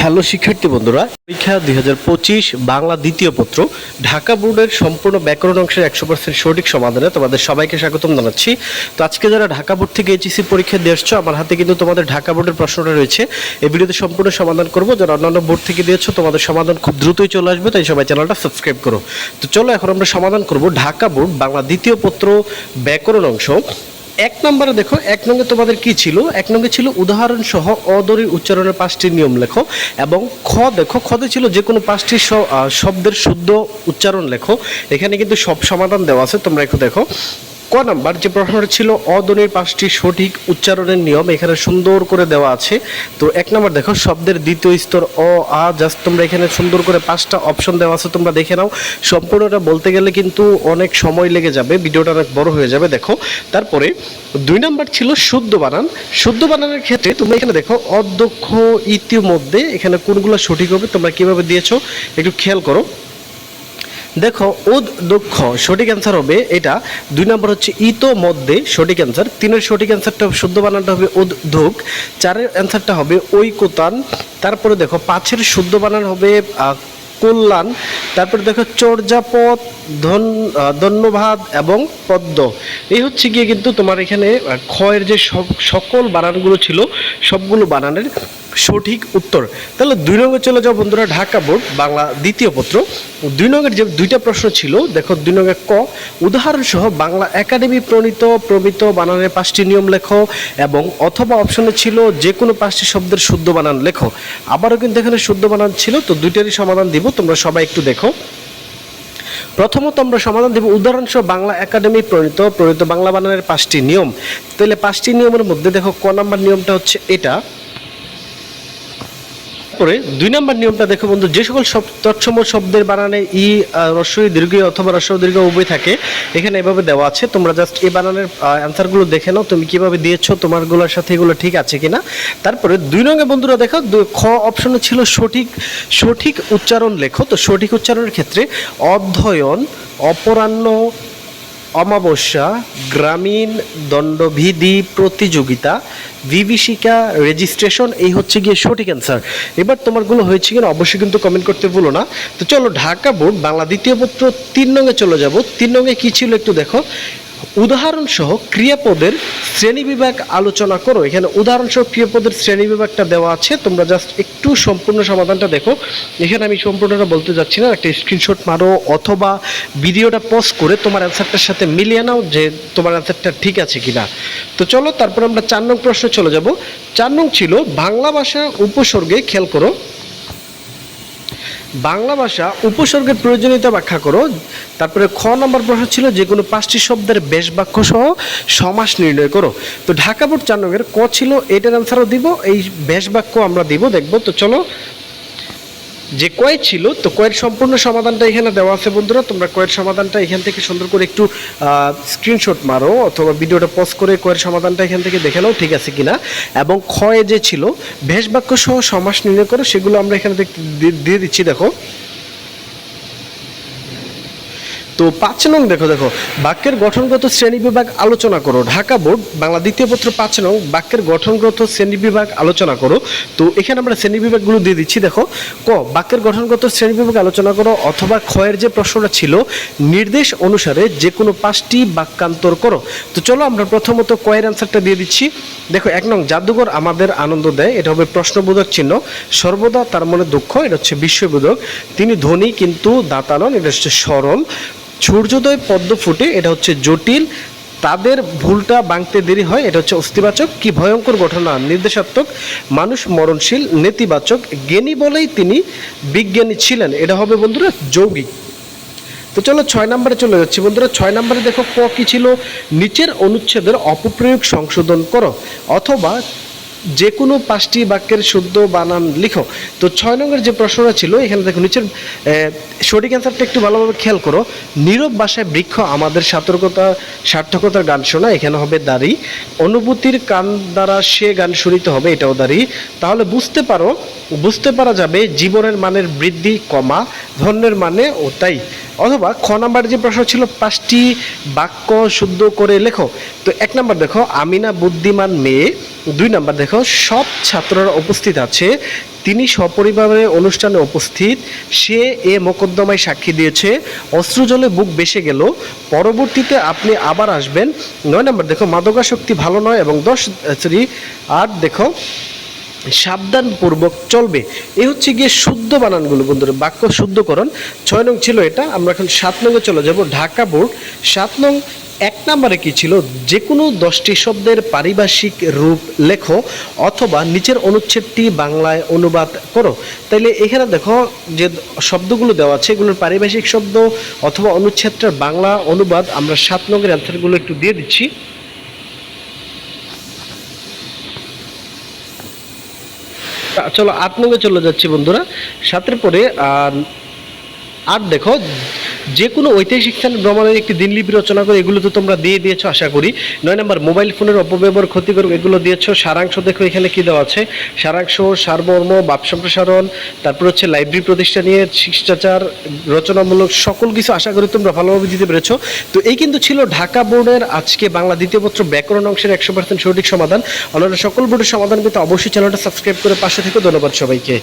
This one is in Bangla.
হ্যালো শিক্ষার্থী বন্ধুরা, পরীক্ষা দুই হাজার পঁচিশ, বাংলা দ্বিতীয় পত্র, ঢাকা বোর্ডের সম্পূর্ণ ব্যাকরণ অংশের একশো পার্সেন্ট সঠিক সমাধানে তোমাদের সবাইকে স্বাগতম জানাচ্ছি। তো আজকে যারা ঢাকা বোর্ড থেকে এইচএসি পরীক্ষা দিয়ে এসছো আমার হাতে কিন্তু তোমাদের ঢাকা বোর্ডের প্রশ্নটা রয়েছে। এই ভিডিওতে সম্পূর্ণ সমাধান করব, যারা অন্যান্য বোর্ড থেকে দিয়েছ, তোমাদের সমাধান খুব দ্রুতই চলে আসবে, তাই সবাই চ্যানেলটা সাবস্ক্রাইব করো। তো চলো এখন আমরা সমাধান করব ঢাকা বোর্ড, বাংলা দ্বিতীয় পত্র, ব্যাকরণ অংশ। এক নম্বরে দেখো, এক নঙ্গে তোমাদের কি ছিল? এক নঙ্গে ছিল উদাহরণ সহ অদরির উচ্চারণের পাঁচটি নিয়ম লেখো এবং খ দেখো খদে ছিল যে কোনো পাঁচটি শব্দের শুদ্ধ উচ্চারণ লেখো। এখানে কিন্তু সব সমাধান দেওয়া আছে, তোমরা একটু দেখো। ক নাম্বার যে প্রশ্নটা ছিল, অদনির পাঁচটি সঠিক উচ্চারণের নিয়ম এখানে সুন্দর করে দেওয়া আছে। তো এক নম্বর দেখো, শব্দের দ্বিতীয় স্তর অ, আ, জাস্ট তোমরা এখানে সুন্দর করে পাঁচটা অপশন দেওয়া আছে, তোমরা দেখে নাও। সম্পূর্ণটা বলতে গেলে কিন্তু অনেক সময় লেগে যাবে, ভিডিওটা অনেক বড় হয়ে যাবে, দেখো। তারপরে দুই নাম্বার ছিল শুদ্ধ বানান। শুদ্ধ বানানের ক্ষেত্রে তোমরা এখানে দেখো, অধ্যক্ষ ইতিমধ্যে এখানে কোনগুলো সঠিক হবে তোমরা কীভাবে দিয়েছ, একটু খেয়াল করো। দেখো, উদ দুঃখ, সঠিক অ্যান্সার হবে এটা। দুই নম্বর হচ্ছে ইতো মধ্যে সঠিক অ্যান্সার তিনের সঠিক অ্যান্সারটা শুদ্ধ বানানটা হবে উদ ধুক। চারের অ্যান্সারটা হবে ঐকতান। তারপরে দেখো, পাঁচের শুদ্ধ বানান হবে কল্যাণ। তারপরে দেখো, চর্যাপদ, ধন ধন্যবাদ এবং পদ্ম। এই হচ্ছে গিয়ে কিন্তু তোমার এখানে ক্ষয়ের যে সকল বানানগুলো ছিল, সবগুলো বানানের সঠিক উত্তর। তাহলে দুই নম্বর চলে যাও বন্ধুরা ঢাকা বোর্ড, বাংলা দ্বিতীয় পত্র। দুই নম্বরের যে দুইটা প্রশ্ন ছিল, দেখো দুই নম্বর ক উদাহরণ সহ বাংলা একাডেমি প্রণীত, প্রমিত বানানের পাঁচটি নিয়ম লেখো এবং অথবা অপশনে ছিল যে কোনো পাঁচটি শব্দের শুদ্ধ বানান লেখো। আবারও কিন্তু এখানে শুদ্ধ বানান ছিল, তো দুইটারই সমাধান দিব, তোমরা সবাই একটু দেখো। প্রথমত আমরা সমাধান দেব উদাহরণসহ বাংলা একাডেমি প্রণীত প্রণীত বাংলা বানানের পাঁচটি নিয়ম। তাহলে পাঁচটি নিয়মের মধ্যে দেখো ক নাম্বার নিয়মটা হচ্ছে এটা। পরে দুই নম্বর নিয়মটা দেখো বন্ধু যে সকল তৎসম শব্দের বানানে ই আহ, রস্বই দীর্ঘ অথবা রস্ব দীর্ঘ উভয় থাকে এখানে এভাবে দেওয়া আছে। তোমরা জাস্ট এই বানানের অ্যান্সারগুলো দেখে নাও তুমি কীভাবে দিয়েছ তোমারগুলোর সাথে এগুলো ঠিক আছে কিনা। তারপরে দুই নঙ্গে বন্ধুরা দেখো খ অপশনে ছিল সঠিক সঠিক উচ্চারণ লেখো। তো সঠিক উচ্চারণের ক্ষেত্রে অধ্যয়ন অপরাহ্ন অমাবস্যা, গ্রামীণ দণ্ডবিধি প্রতিযোগিতা, বিভীষিকা রেজিস্ট্রেশন এই হচ্ছে গিয়ে সঠিক অ্যান্সার এবার তোমারগুলো হয়েছে কিনা অবশ্যই কিন্তু কমেন্ট করতে ভুলো না। তো চলো ঢাকা বোর্ড, বাংলা দ্বিতীয় পত্র, তিন নঙ্গে চলে যাব। তিন নঙ্গে কী ছিল একটু দেখো। উদাহরণ সহ ক্রিয়াপদের শ্রেণি বিভাগ আলোচনা করো। এখানে উদাহরণ সহ ক্রিয়াপদের শ্রেণি বিভাগটা দেওয়া আছে। তোমরা জাস্ট একটু সম্পূর্ণ সমাধানটা দেখো। এখানে আমি সম্পূর্ণটা বলতে যাচ্ছি না। একটা স্ক্রিনশট মারো অথবা ভিডিওটা পজ করে তোমার অ্যান্সারটার সাথে মিলিয়ে নাও যে তোমার অ্যান্সারটা ঠিক আছে কিনা। তো চলো, তারপর আমরা চার নং প্রশ্নে চলে যাব। চার নং ছিল বাংলা ভাষা উপসর্গে খেয়াল করো। বাংলা ভাষা উপসর্গের প্রয়োজনীয়তা ব্যাখ্যা করো। তারপরে খ নম্বর প্রশ্ন ছিল যে কোনো পাঁচটি শব্দের বেশ বাক্য সহ সমাস নির্ণয় করো। তো ঢাকা বোর্ড চার ক ছিল, এটার অ্যান্সারও দিব, এই বেশ বাক্য আমরা দিব, দেখব। তো চলো যে কয়ের ছিল, তো কয়ের সম্পূর্ণ সমাধানটা এখানে দেওয়া আছে বন্ধুরা। তোমরা কয়ের সমাধানটা এখান থেকে সুন্দর করে একটু স্ক্রিনশট মারো অথবা ভিডিওটা পজ করে কয়ের সমাধানটা এখান থেকে দেখে নাও ঠিক আছে কিনা। এবং ক্ষয় যে ছিল ভেষ বাক্য সহ সমাস নির্ণয় করো, সেগুলো আমরা এখানে দিয়ে দিচ্ছি, দেখো। তো পাঁচ নং দেখো দেখো, বাক্যের গঠনগত শ্রেণি বিভাগ আলোচনা করো। ঢাকা বোর্ড বাংলা দ্বিতীয় পত্র পাঁচ নং, বাক্যের গঠনগত শ্রেণি বিভাগ আলোচনা করো। তো এখানে আমরা শ্রেণি বিভাগগুলো দিয়ে দিচ্ছি, দেখো, ক, বাক্যের গঠনগত শ্রেণি বিভাগ আলোচনা করো অথবা ক্ষয়ের যে প্রশ্নটা ছিল, নির্দেশ অনুসারে যে কোনো পাঁচটি বাক্যান্তর করো। তো চলো আমরা প্রথমত কয়ের অ্যান্সারটা দিয়ে দিচ্ছি। দেখো, এক নং, জাদুঘর আমাদের আনন্দ দেয়, এটা হবে প্রশ্নবোধক চিহ্ন। সর্বদা তার মনে দুঃখ, এটা হচ্ছে বিশ্ববোধক তিনি ধনী কিন্তু দাতা নন, এটা হচ্ছে সরল। সূর্যোদয় পদ্ম ফুটে, এটা হচ্ছে জটিল। তাদের ভুলটা বাংতে দেরি হয়, এটা হচ্ছে অস্থিবাচক। কি ভয়ঙ্কর ঘটনা, নির্দেশাত্মক, মানুষ মরণশীল, নেতিবাচক, জ্ঞানী বলেই তিনি বিজ্ঞানী ছিলেন। এটা হবে বন্ধুরা যৌগিক। তো চলো ছয় নম্বরে চলে যাচ্ছি। বন্ধুরা, ছয় নম্বরে দেখো ক কি ছিল? নিচের অনুচ্ছেদের অপপ্রয়োগ সংশোধন করো, অথবা যে কোনো পাঁচটি বাক্যের শুদ্ধ বানান লিখো। তো ছয় নম্বরের যে প্রশ্নটা ছিল, এখানে দেখো নিচের সঠিক অ্যান্সারটা একটু ভালোভাবে খেয়াল করো। নীরব ভাষায় বৃক্ষ আমাদের সার্থকতা সার্থকতার গান শোনা এখানে হবে দাঁড়ি। অনুভূতির কান দ্বারা সে গান শুনিতে হবে, এটাও দাঁড়ি। তাহলে বুঝতে পারো, বুঝতে পারা যাবে জীবনের মানের বৃদ্ধি, কমা, ধন্যের মানে ও তাই। অথবা খ নাম্বার যে প্রশ্ন ছিল, পাঁচটি বাক্য শুদ্ধ করে লেখো। তো এক নাম্বার দেখো, আমিনা বুদ্ধিমান মেয়ে। দুই নাম্বার দেখো, সব ছাত্ররা উপস্থিত আছে। তিনি সপরিবারে অনুষ্ঠানে উপস্থিত। সে এ মোকদ্দমায় সাক্ষী দিয়েছে। অস্ত্রজলে বুক বেসে গেল। পরবর্তীতে আপনি আবার আসবেন। নয় নাম্বার দেখো, মাদকাসক্তি ভালো নয় এবং দশ, সরি, আট দেখো সাবধানপূর্বক চলবে। এই হচ্ছে গিয়ে শুদ্ধ বানানগুলো বন্ধুরা, বাক্য শুদ্ধকরণ। ছয় নং ছিল এটা, আমরা এখন সাত নঙ্গে চলে যাব, ঢাকা বোর্ড। সাত নং, এক নম্বরে কি ছিল? যে কোনো দশটি শব্দের পারিভাষিক রূপ লেখো অথবা নিচের অনুচ্ছেদটি বাংলায় অনুবাদ করো। তাইলে এখানে দেখো যে শব্দগুলো দেওয়া আছে, এগুলোর পারিভাষিক শব্দ অথবা অনুচ্ছেদটার বাংলা অনুবাদ আমরা সাত নঙ্গের অ্যান্সারগুলো একটু দিয়ে দিচ্ছি। চলো আট নঙ্গে চলে যাচ্ছি বন্ধুরা। সাতের পরে আর দেখো যে কোনো ঐতিহাসিক স্থানে ভ্রমণের একটি দিনলিপি রচনা করে এগুলো তো তোমরা দিয়ে দিয়েছ, আশা করি। নয় নম্বর, মোবাইল ফোনের অপব্যবহার ক্ষতিকর এগুলো দিয়েছ। সারাংশ দেখো, এখানে কি দেওয়া আছে? সারাংশ, সারমর্ম, বাপ সম্প্রসারণ, তারপর হচ্ছে লাইব্রেরি প্রতিষ্ঠা নিয়ে শিষ্টাচার, রচনামূলক সকল কিছু আশা করি তোমরা ভালোভাবে দিতে পেরেছ। তো এই কিন্তু ছিল ঢাকা বোর্ডের আজকে বাংলা দ্বিতীয় পত্র ব্যাকরণ অংশের একশো পার্সেন্ট সঠিক সমাধান। আপনারা সকল বোর্ডের সমাধান পেতে অবশ্যই চ্যানেলটা সাবস্ক্রাইব করে পাশে থেকে ধন্যবাদ সবাইকে।